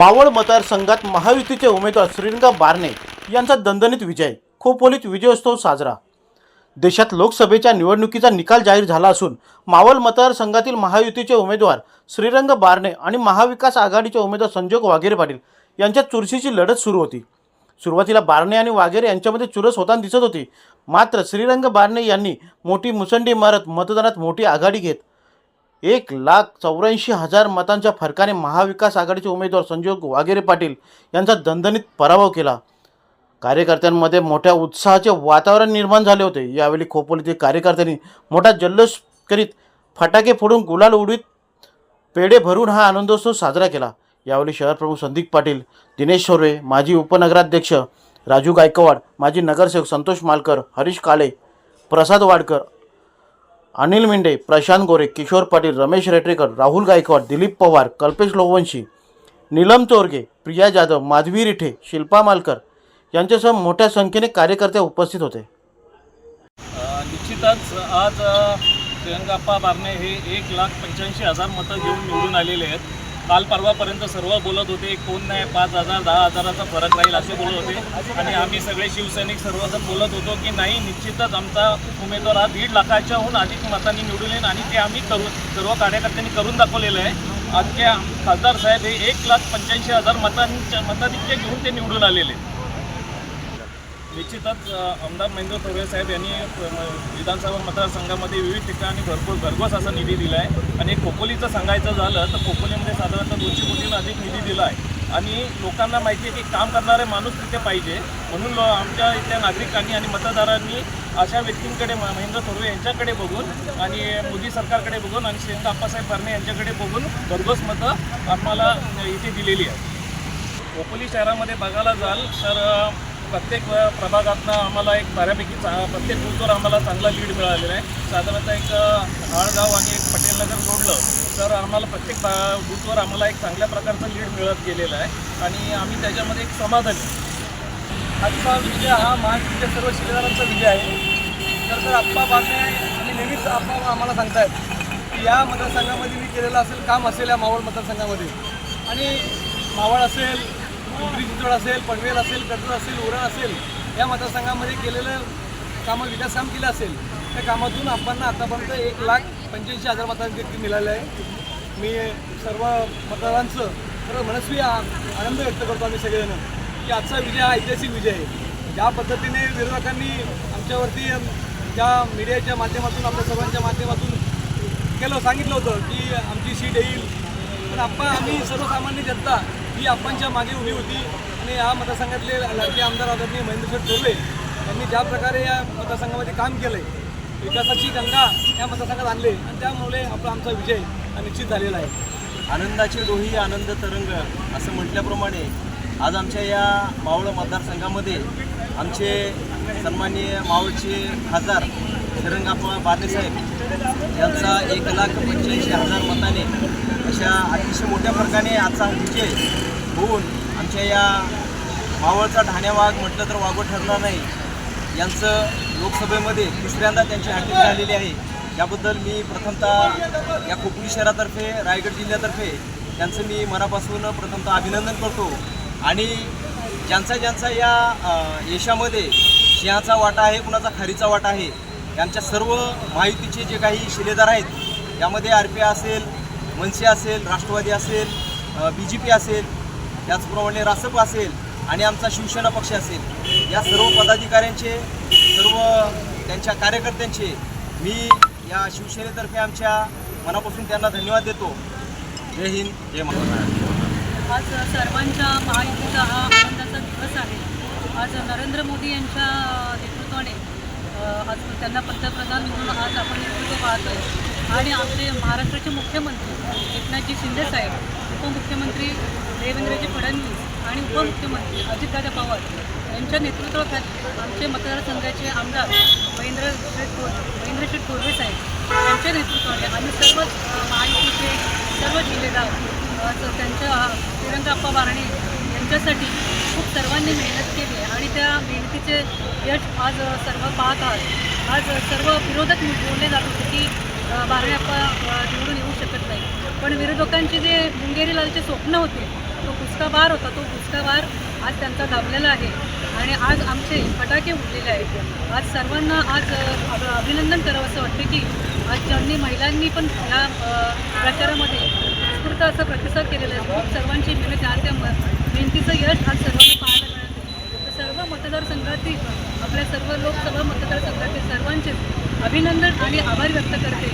मावळ मतदारसंघात महायुतीचे उमेदवार श्रीरंगा बारणे यांचा दणदणीत विजय खोपोलीत विजयोत्सव साजरा. देशात लोकसभेच्या निवडणुकीचा निकाल जाहीर झाला असून मावळ मतदारसंघातील महायुतीचे उमेदवार श्रीरंग बारणे आणि महाविकास आघाडीचे उमेदवार संजोग वाघेरे पाटील यांच्यात चुरशीची लढत सुरू होती. सुरुवातीला बारणे आणि वाघेरे यांच्यामध्ये चुरस होताना दिसत होती. मात्र श्रीरंग बारणे यांनी मोठी मुसंडी मारत मतदानात मोठी आघाडी घेत एक लाख चौऱ्याऐंशी हजार मतांच्या फरकाने महाविकास आघाडीचे उमेदवार संजोग वागेरे पाटील यांचा दणदणीत पराभव केला. कार्यकर्त्यांमध्ये मोठ्या उत्साहाचे वातावरण निर्माण झाले होते. यावेळी खोपोलीतील कार्यकर्त्यांनी मोठा जल्लोष करीत फटाके फोडून गुलाल उडीत पेढे भरून हा आनंदोत्सव साजरा केला. यावेळी शहरप्रमुख संदीप पाटील दिनेश शोर्वे माजी उपनगराध्यक्ष राजू गायकवाड माजी नगरसेवक संतोष मालकर हरीश काळे प्रसाद वाडकर अनिल मिंडे प्रशांत गोरे किशोर पाटील रमेश रेटरेकर राहुल गायकवाड दिलीप पवार कल्पेश लोवंशी नीलम चोरगे प्रिया जाधव माधवी रिठे शिल्पा मालकर यांच्यासह मोठ्या संख्येने कार्यकर्ते उपस्थित होते. निश्चितच आज प्रियंगाप्पा प्रियंकाप्पा बारणे हे एक लाख पंच्याऐंशी हजार मतं घेऊन निवडून आलेले आहेत. काल परवापर्यंत सर्व बोलत होते कोण नाही पाच हजार दहा हजाराचा फरक राहील असे बोलत होते आणि आम्ही सगळे शिवसैनिक सर्वजण बोलत होतो की नाही निश्चितच आमचा उमेदवार हा दीड लाखाच्याहून अधिक मतांनी निवडून येईल आणि ते आम्ही करू सर्व कार्यकर्त्यांनी करून दाखवलेलं आहे आजच्या खासदार साहेब हे एक लाख पंच्याऐंशी हजार मतांच्या मताधिक्य घेऊन ते निवडून आलेले आहेत. निश्चितच आमदार महेंद्र थोरवे साहेब यांनी विधानसभा मतदारसंघामध्ये विविध ठिकाणी भरपूर भरघोस असा निधी दिला आहे आणि खोपोलीचं सांगायचं झालं तर खोपोलीमध्ये साधारणतः दोनशे कोटींना अधिक निधी दिला आहे आणि लोकांना माहिती आहे की काम करणारे माणूस तिथे पाहिजे. म्हणून आमच्या इथल्या नागरिकांनी आणि मतदारांनी अशा व्यक्तींकडे महेंद्र थोरवे यांच्याकडे बघून आणि मोदी सरकारकडे बघून आणि श्रीरंग आप्पासाहेब फरणे यांच्याकडे बघून भरघोस मतं आम्हाला इथे दिलेली आहेत. खोपोली शहरामध्ये बघायला जाल तर प्रत्येक प्रभागातनं आम्हाला एक बऱ्यापैकी चा प्रत्येक बूथवर आम्हाला चांगला लीड मिळालेला आहे. साधारणतः एक अ, आळगाव आणि एक पटेलनगर जोडलं तर आम्हाला प्रत्येक बा बूथवर आम्हाला एक चांगल्या प्रकारचं लीड मिळत गेलेलं आहे. आणि आम्ही त्याच्यामध्ये एक समाधानी आजचा विजय हा महाराष्ट्राच्या सर्व शिलेदारांचा विजय आहे. तर सर आप्पा बातम्या आणि नेहमीच आप्पा आम्हाला सांगतायत की या मतदारसंघामध्ये मी केलेलं असेल काम असेल या मावळ मतदारसंघामध्ये. आणि मावळ असेल पिंपरी चिंचवड असेल पनवेल असेल कर्जत असेल उरण असेल या मतदारसंघामध्ये केलेलं कामं विकास काम केलं असेल त्या कामातून आपण आतापर्यंत एक लाख पंच्याऐंशी हजार मतांची मिळालं आहे. मी सर्व मतदारांचं खरं मनस्वी आ- आनंद व्यक्त करतो आम्ही सगळेजण की आजचा विजय हा ऐतिहासिक विजय आहे. ज्या पद्धतीने विरोधकांनी आमच्यावरती त्या मीडियाच्या माध्यमातून आपल्या सर्वांच्या माध्यमातून केलं सांगितलं होतं की आमची सीट येईल. पण आपण आम्ही सर्वसामान्य जनता ही आपणच्या मागे उभी होती. आणि या मतदारसंघातले लाडके आमदार आदरणीय महेंद्रशेठ थोरवे यांनी ज्या प्रकारे या मतदारसंघामध्ये काम केलं आहे विकासाची गंगा या मतदारसंघात आणले. आणि त्यामुळे आपला आमचा विजय हा निश्चित झालेला आहे. आनंदाची डोही आनंद तरंग असं म्हटल्याप्रमाणे आज आमच्या या मावळ मतदारसंघामध्ये आमचे सन्माननीय मावळचे खासदार श्रीरंगाप्पा बारदेसाहेब यांचा एक लाख पंच्याऐंशी हजार मताने अशा अतिशय मोठ्या प्रकारे आजचा विजय होऊन आमच्या या मावळचा ठाण्यावाग म्हटलं तर वागो ठरणार नाही. यांचं लोकसभेमध्ये तिसऱ्यांदा त्यांची हॅट्रिक झालेली आहे. याबद्दल मी प्रथमतः या खोपोली शहरातर्फे रायगड जिल्ह्यातर्फे त्यांचं मी मनापासून प्रथमतः अभिनंदन करतो. आणि ज्यांचा ज्यांचा या यशामध्ये सिंहाचा वाटा आहे कुणाचा खारीचा वाटा आहे यांच्या सर्व माहितीचे जे काही शिलेदार आहेत यामध्ये आर पी असेल मनसे असेल राष्ट्रवादी असेल बी जे पी असेल त्याचप्रमाणे रासप असेल आणि आमचा शिवसेना पक्ष असेल या सर्व पदाधिकाऱ्यांचे सर्व त्यांच्या कार्यकर्त्यांचे मी या शिवसेनेतर्फे आमच्या मनापासून त्यांना धन्यवाद देतो. जय हिंद जय महाराष्ट्र. आज सर्वांच्या महायुतीचा हा आनंदाचा दिवस आहे. आज नरेंद्र मोदी यांच्या नेतृत्वाने आज त्यांना पंतप्रधान म्हणून आज आपण नेतृत्व पाहतो आणि आपले महाराष्ट्राचे मुख्यमंत्री एकनाथजी शिंदे साहेब उपमुख्यमंत्री देवेंद्रजी फडणवीस आणि उपमुख्यमंत्री अजितदादा पवार यांच्या नेतृत्वाखाली आमचे मतदारसंघाचे आमदार महेंद्र शेठ थोर थोरवे साहेब यांच्या नेतृत्वाने आम्ही सर्व महायुतीचे सर्व जिल्हेदार त्यांच्या तिरंगाप्पा बारणे यांच्यासाठी खूप सर्वांनी मेहनत केली आहे आणि त्या मेहनतीचे यश आज सर्व पाहत आहात. आज सर्व विरोधक बोलले जात होते की अ, बारणे निवडून येऊ शकत नाही. पण विरोधकांचे जे मुंगेरी लालचे स्वप्न होते तो पुस बार होता. तो पुचका बार आज त्यांचा दाबलेला आहे. आणि आज आमचे फटाके उडलेले आहेत. आज सर्वांना आज अभिनंदन करावं असं वाटतं की आज ज्यांनी महिलांनी पण या प्रचारामध्ये उत्स्फूर्त असा प्रतिसाद केलेला आहे. खूप सर्वांची मेहनत आहे त्या म- मेहनतीचं यश आज सर्वांना पाहायला मिळते तर सर्व मतदारसंघातील आपल्या सर्व लोकसभा मतदारसंघातील सर्वांचे अभिनंदन आणि आभार व्यक्त करते.